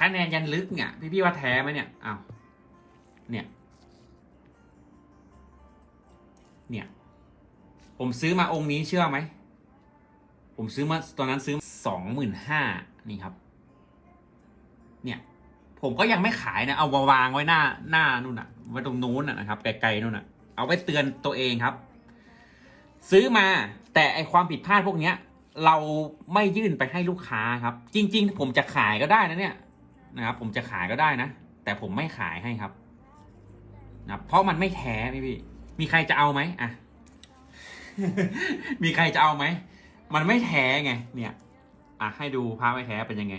คะแนนยันลึกเนี่ยพี่พี่ว่าแท้ไหมเนี่ยอ้าวเนี่ย เนี่ย ผมซื้อมาองค์นี้เชื่อไหม ผมซื้อมาตอนนั้นซื้อสองหมื่นห้านี่ครับ เนี่ย ผมก็ยังไม่ขายนะ เอาวางไว้หน้าหน้านู่นน่ะไว้ตรงนู้นน่ะนะครับ ไกลๆนู่นน่ะเอาไว้เตือนตัวเองครับ ซื้อมาแต่ไอความผิดพลาดพวกเนี้ย เราไม่ยื่นไปให้ลูกค้าครับ จริง ๆ ผมจะขายก็ได้นะเนี่ย นะครับ ผมจะขายก็ได้นะ แต่ผมไม่ขายให้ครับนะเพราะมันไม่แท้พี่พี่ มีใครจะเอาไหมอะ มีใครจะเอาไหม มันไม่แท้ไง เนี่ย อะให้ดูภาพไม่แท้เป็นยังไง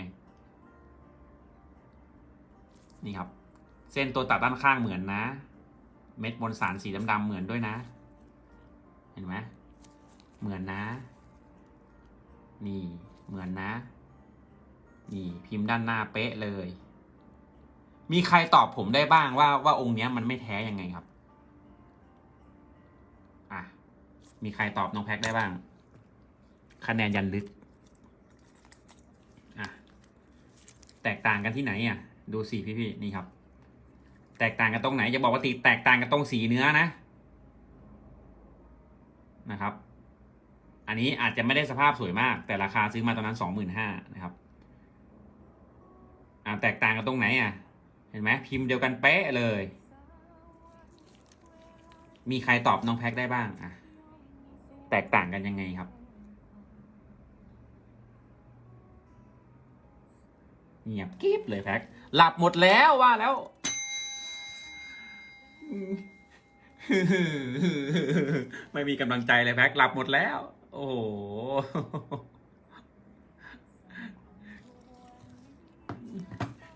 นี่ครับ เส้นตัวตัดด้านข้างเหมือนนะ เม็ดบนสารสีดำๆเหมือนด้วยนะ เห็นไหมเหมือนนะ นี่ เหมือนนะ นี่พิมพ์ด้านหน้าเป๊ะเลย มีใครตอบผมได้บ้างว่าว่าองค์เนี้ยมันไม่แท้ยังไงครับ อะ มีใครตอบน้องแพ็คได้บ้าง คะแนนยันลึก อะ แตกต่างกันที่ไหนอะ ดูสิพี่ๆนี่ครับ แตกต่างกันตรงไหนจะบอกว่าตีแตกต่างกันตรงสีเนื้อนะ นะครับอันนี้อาจจะไม่ได้สภาพสวยมาก แต่ราคาซื้อมาตอนนั้นสองหมื่นห้านะครับ อ่าแตกต่างกันตรงไหนอะ เห็นไหมพิมพ์เดียวกันเป๊ะเลย มีใครตอบน้องแพ็คได้บ้างอะแตกต่างกันยังไงครับ เงียบกริบเลยแพ็คหลับหมดแล้วว่าแล้วไม่มีกำลังใจเลยแพ็คหลับหมดแล้ว โอ้โห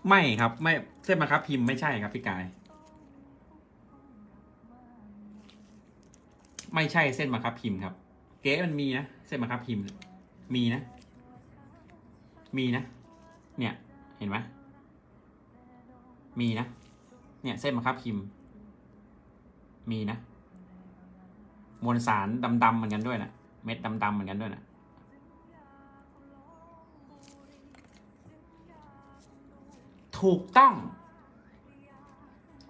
ไม่ครับ ไม่เส้นมาครับพิมพ์ไม่ใช่ครับพี่กาย ไม่ใช่เส้นมาครับพิมพ์ครับ เก๊มันมีนะเส้นมาครับพิมพ์ มีนะ มีนะ เนี่ย เห็นไหมมีนะ เนี่ย เส้นมาครับพิมพ์ มีนะ มวลสารดำๆเหมือนกันด้วยนะเม็ดดำๆเหมือนกันด้วยนะ ถูกต้อง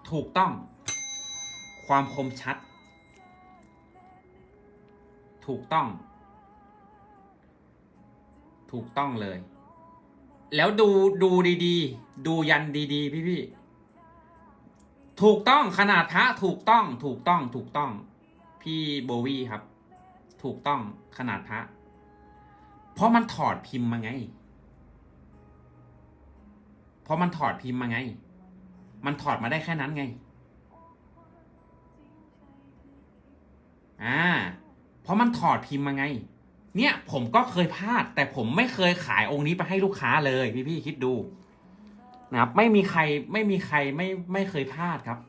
ถูกต้อง ความคมชัด ถูกต้อง ถูกต้องเลย แล้วดูดูดีๆ ดูยันดีๆ พี่ๆ ถูกต้องขนาดพระถูกต้อง ถูกต้อง ถูกต้อง พี่โบวี่ครับ ถูกต้องขนาดพระเพราะมันถอดพิมพ์มาไง เพราะมันถอดพิมพ์มาไง มันถอดมาได้แค่นั้นไง อ่า เพราะมันถอดพิมพ์มาไง เนี่ย ผมก็เคยพลาด แต่ผมไม่เคยขายองค์นี้ไปให้ลูกค้าเลย พี่พี่คิดดู นะครับ ไม่มีใครไม่มีใครไม่ไม่เคยพลาดครับ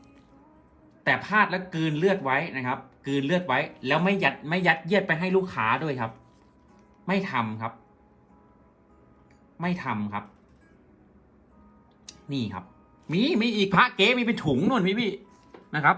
แต่พลาดแล้วกลืนเลือดไว้นะครับกลืนเลือดไว้ แล้วไม่ยัดไม่ยัดเยียดไปให้ลูกค้าด้วยครับ ไม่ทำครับ ไม่ทำครับ นี่ครับ มีมีอีกพระเก๊มีเป็นถุงนู่นพี่พี่นะครับ